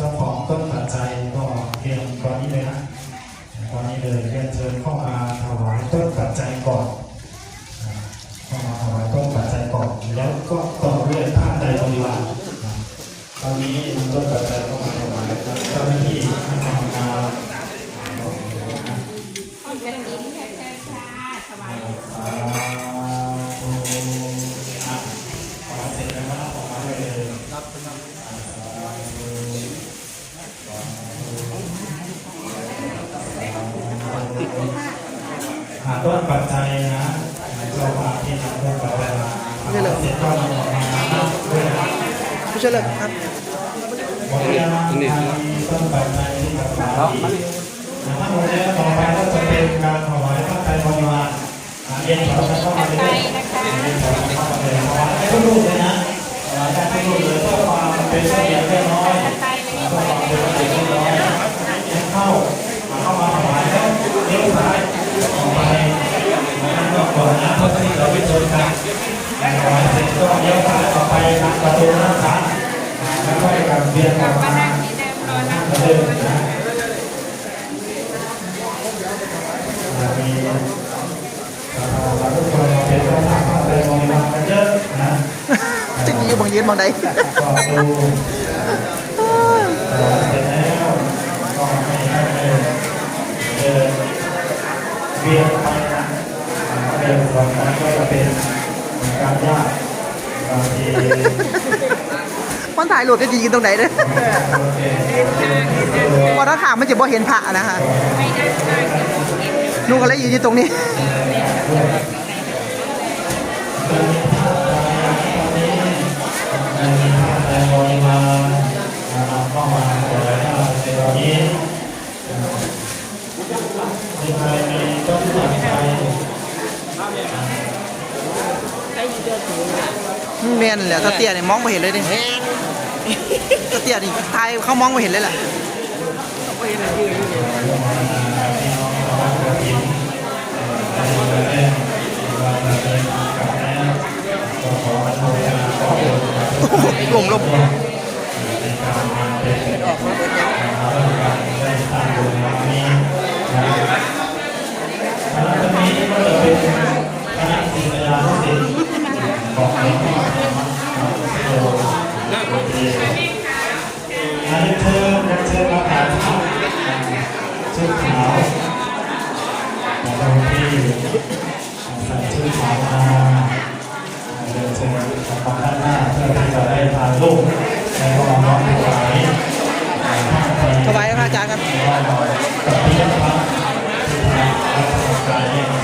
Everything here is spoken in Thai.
จ้าของต้นปัจจัยก็เรียมตอนนี้เลยนะตอนนี้เลยเรียนเชิญเข้ามาถวายต้นปัจจัยก่อนเข้ามาถวายต้นปัจจัยก่อนแล้วก็ต่อด้วยผ้าไตรบริวารนตอนนี้ต้นปัจจัยเข้ามาถวายเจ้าหน้าที่ หาต้นปัจจัยนะเจ้าภาที่นำต้นปัจจัยมาเสร็จก็นำออกมาด้วยนะผู้ช่วยเลือครับหมดแล้วนต้นปัจจัยที่กับมาอีกนะครับหมดแล้วต่อไปก็จะเป็นการถวายพระไตรบริวารอะเย็นแถวกันเข้ามาเลยเย็นแถวกันเข้ามาเลยถวายให้ทุกรูปเลยนะให้ทุกรูปเลยเพื่อความเป็นเบียบเรียบร้อยเพื่อความเป็นระเบียบเรียบร้อยให้เข้าเข้ามาถวายแล้วเลี้ยวซ้ายออกไปแล้วก็ก่อนนะเพื่อที่เราไปชนกันถวายเสร็จก็เลี้ยวซ้ายออกไปทางประตูด้านซ้ายแล้วก็กลับเวียนกลับมาที่เดิมรอนะเหมือนเดิมนะมีเราทุกคนมาเป็นเจ้าภาพเข้าไปมองมากันเยอะนะจะอยู่บางยืนบางใดก็ดูเสร็จแล้วก็ให้ให้เดินเวียนไปนะเดินก่อนนั้นก็จะเป็นการยาก บางทีมันถ่ายรูปได้ดีกันตรงไหนเนี่ยพอถ้าถามมันจะบ่เห็นพระนะฮะลูกอะไรยืนอยู่ตรงนี้ในภาพในบริวารนะครับเข้ามาเปิดภาพในตอนนี้มี ใครมีต้นแม่นแหละตาเตี้ยเนี่ยมองไม่เห็นเลยดิตาเตี้ยนี่ทายเขามองไม่เห็นเลยแหละก็ขออนุโมลงลมในกมาเป็นออกมา ดขาวแต่เราที่ใส่ชุดขาวมาเดินเชิญทางด้านหน้าเพื่อที่จะได้พาลูกในห้องน้องถวายถวายครับอาจารย์ครับถวายพระอรย์